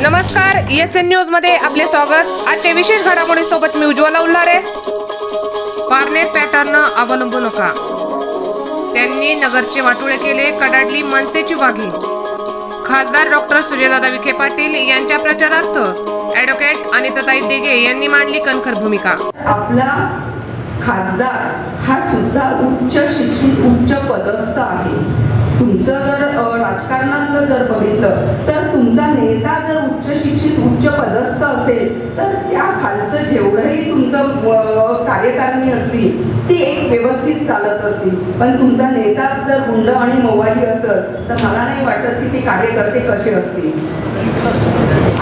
नमस्कार S N न्यूजमध्ये आपले स्वागत. आजच्या विशेष घडामोडी सोबत मी उज्ज्वला उल्हारे. पारनेर पॅटर्न अवलंबू नका. त्यांनी नगरचे वाटोळे केले कडाडली मनसेची वाघी. खासदार डॉक्टर सुजयदादा विखे पाटील यांच्या प्रचारार्थ ऍडव्होकेट अनिताताई दिगे यांनी मांडली कणखर भूमिका. आपला खासदार हा सुद्धा उच्च शिक्षित उच्च पदस्थ आहे. तुमचं जर राजकारणात जर बघितलं तर तुमचा नेता जर उच्च शिक्षित उच्च पदस्थ असेल तर त्या खालचं जेवढंही तुमचं कार्यकारिणी असतील ती एक व्यवस्थित चालत असतील. पण तुमचा नेता जर गुंड आणि मोबाईल असत तर मला नाही वाटत की ते कार्यकर्ते कसे असतील.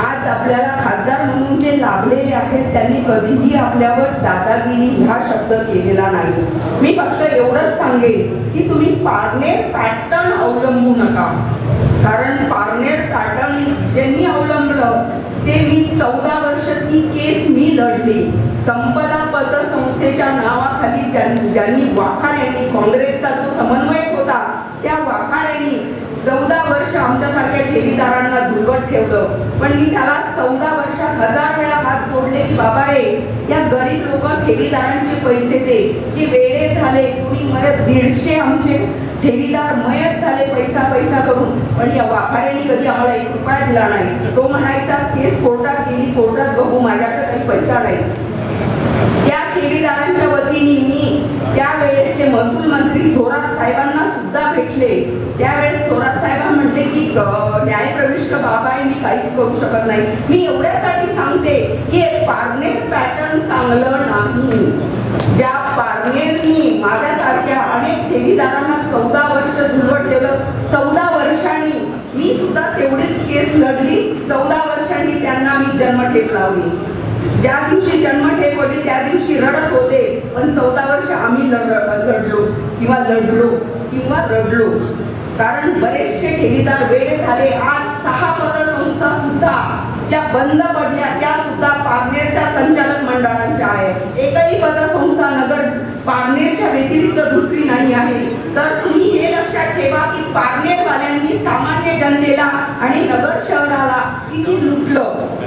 आज आपल्याला खासदार म्हणून जे लाभलेले आहेत त्यांनी कधीही आपल्यावर दादागिरी हा शब्द केलेला नाही. मी फक्त एवढंच सांगेन की तुम्ही पारनेर पॅटर्न अवलंबू नका. कारण पारनेर पॅटर्न ज्यांनी अवलंबलं ते मी चौदा वर्ष ती केस मी लढली. संपदा संस्थेच्या नावाखाली ज्यां- ज्यांनी वाखाऱ्यांनी काँग्रेसचा जो समन्वयक होता त्या वाखाऱ्यांनी चौदा वर्ष आमच्यासारख्या ठेवीदारांना झुकट ठेवलं. पण मी त्याला चौदा वर्षात हजार वेळा हात जोडले की बाबा रे या गरीब लोक ठेवीदारांचे पैसे दे. जे वेळे झाले कुणी मयत दीडशे आमचे ठेवीदार मयत झाले पैसा पैसा करून. पण या वाखाऱ्याने कधी आम्हाला एक रुपया दिला नाही. तो म्हणायचा केस कोर्टात गेली कोर्टात बघू माझ्याकडे काही पैसा नाही. त्या ठेवीदारांच्या वतीने मी त्यावेळेचे महसूल मंत्री थोरात साहेबांना सुद्धा भेटले. त्यावेळेस थोरात साहेब म्हटले की न्यायप्रविष्ट बाबा आहे मी काहीच करू शकत नाही. मी एवढ्यासाठी सांगते की पारनेर पॅटर्न चांगलं नाही. ज्या पारनेरनी माझ्यासारख्या अनेक ठेवीदारांना चौदा वर्ष झुलवटलेलं ठेवलं चौदा वर्षांनी मी सुद्धा तेवढीच केस लढली. चौदा वर्षांनी त्यांना मी जन्मठेप लावली ज्या दिवशी जन्म ठेवली त्या दिवशी रडत होते. पण चौदा वर्ष आम्ही लढलो किंवा लढलो किंवा रडलो. कारण बरेचसे ठेवीदार वेळ झाले. आज सहा पतसंस्था सुद्धा ज्या बंद पडल्या त्या सुद्धा पारनेरच्या संचालक मंडळांच्या आहे एकही पतसंस्था नगर पारनेरच्या व्यतिरिक्त दुसरी नाही आहे. तर तुम्ही हे लक्षात ठेवा की पारनेरवाल्यांनी सामान्य जनतेला आणि नगर शहराला किती लुटलं.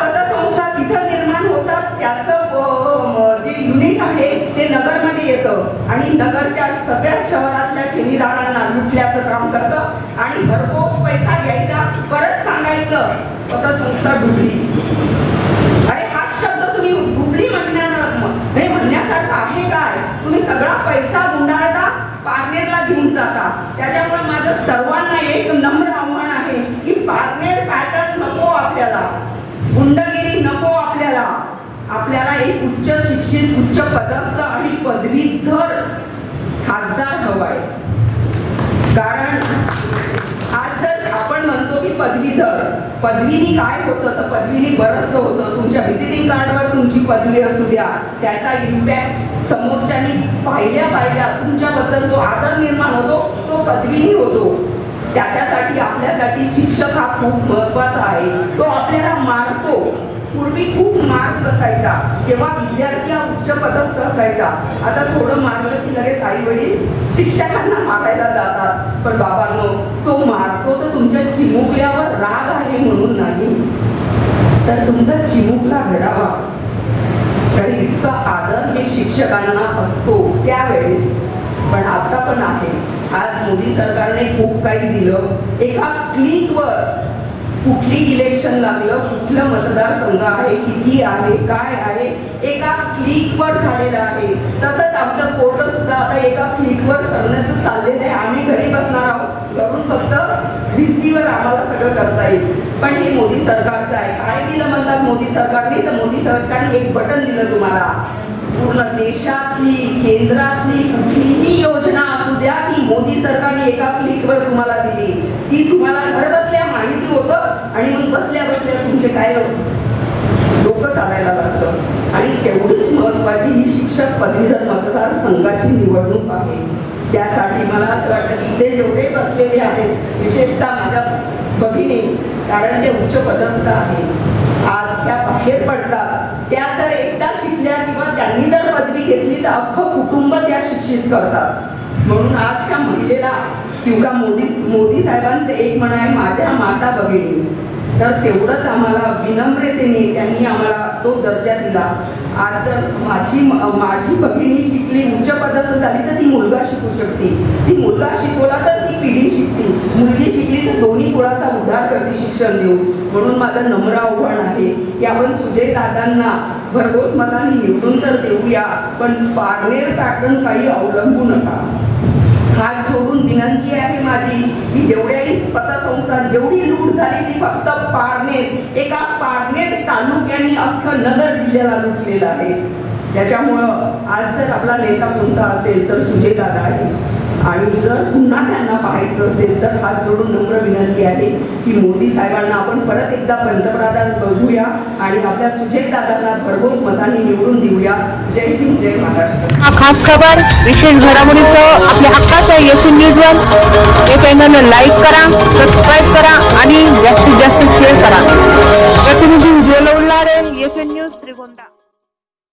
पतसंस्था तिथं निर्माण होतात त्याचं जे युनिट आहे ते नगरमध्ये येतं. आणि नगरच्या सगळ्या शहरातल्या ठेवीदारांना लुटल्याचं काम करतं. आणि भरपूर पैसा घ्यायचा परत सांगायचं पतसंस्था डुबली अरे हा शब्द तुम्ही डुबली म्हणणार हे म्हणण्यासारखं आहे काय तुम्ही सगळा पैसा गुंडाळता पारनेरला घेऊन जाता त्याच्यामुळे माझं सर्वांना एक नम्र आव्हान आहे की पारनेर पॅटर्न नको आपल्याला गुंडगिरी नको आपल्याला आपल्याला एक उच्च शिक्षित उच्च पदस्थ आणि पदवीधर खासदार हवाय कारण आज तर आपण म्हणतो की पदवीधर पदवीनी काय होतं? तर पदवीनी बरचसं होतं. तुमच्या व्हिजिटिंग कार्डवर तुमची पदवी असू द्या. त्याचा इम्पॅक्ट समोरच्यानी पाहिल्या पाहिल्या. तुमच्याबद्दल जो आदर निर्माण होतो तो पदवीही होतो. त्याच्यासाठी आपल्यासाठी शिक्षक हा खूप महत्त्वाचा आहे. तो आपल्याला मारतो. पूर्वी खूप मार्ग बसायचा तेव्हा विद्यार्थी हा उच्च पदस्थ असायचा. आता थोडं मारलं की लगेच आई वडील शिक्षकांना मारायला जातात. पण बाबांनो तो मारतो तर तुमच्या चिमुकल्यावर राग आहे म्हणून नाही. तर तुमचा चिमुकला घडावा. तर इतका आदर हे शिक्षकांना असतो त्यावेळेस. पण आता पण आहे. आज मोदी सरकारने खूप काही दिलं. एका क्लिकवर कुठली इलेक्शन लागलं कुठलं मतदारसंघ आहे किती आहे काय आहे एका क्लिकवर झालेलं आहे. तसंच आमचं कोर्ट सुद्धा आता एका क्लिकवर करण्याचं चाललेलं आहे. आम्ही घरी बसणार आहोत. घरून फक्त व्हीसीवर आम्हाला सगळं करता येईल. पण हे मोदी सरकारचं आहे. काय दिलं म्हणतात मोदी सरकारने? तर मोदी सरकारने एक बटन दिलं तुम्हाला. पूर्ण देशातली केंद्रातली कुठलीही योजना असू द्या ती मोदी सरकारने एका क्लिकवर तुम्हाला दिली. ती तुम्हाला घर बसल्या माहिती होतं आणि मग बसल्या बसल्या तुमचे काय हो? डोकं चालायला लागतं. आणि तेवढीच महत्वाची ही शिक्षक पदवीधर मतदारसंघाची निवडणूक आहे. त्यासाठी मला असं वाटतं की इथे जेवढे बसलेले आहेत विशेषतः माझ्या भगिनी कारण ते उच्च पदस्थ आहे आज त्या बाहेर पडतात. त्या जर एकदा शिकल्या किंवा त्यांनी जर पदवी घेतली तर अख्खं कुटुंब त्या शिक्षित करतात. म्हणून आजच्या महिलेला किंवा मोदी मोदी साहेबांचे एक म्हण आहे माझ्या माता भगिनी. तर तेवढंच आम्हाला विनम्रतेने त्यांनी आम्हाला तो दर्जा दिला. आज जर माझी माझी भगिनी शिकली उच्च पदाचं झाली तर ती मुलगा शिकू शकते. ती मुलगा शिकवला तर ती पिढी शिकते. मुलगी शिकली तर उद्धार करते शिक्षण देऊ म्हणून माझं नम्र आव्हान आहे. की आपण सुजय दादांना भरघोस मताने निवडून तर देऊया पण पारनेर पॅटर्न काही अवलंबू नका. हात जोडून विनंती आहे माझी की जेवढ्याही पतसंस्था जेवढी लूट झाली ती फक्त पारनेर एका पारनेर तालुक्याने अख्खं नगर जिल्ह्याला लुटलेलं आहे. त्याच्यामुळं आज जर आपला नेता कोणता असेल तर सुजयदादा आहे. आणि जर पुन्हा त्यांना पाहायचं असेल तर हात जोडून नम्र विनंती आहे की मोदी साहेबांना आपण परत एकदा पंतप्रधान बघूया आणि आपल्या सुजयदादांना भरघोस मताने निवडून देऊया. जय हिंद जय महाराष्ट्र. हा खास खबर विशेष घडामोडीचं आपल्या हक्काचं एस न्यूजवर हे चॅनल लाईक करा सबस्क्राईब करा आणि जास्तीत जास्त शेअर करा.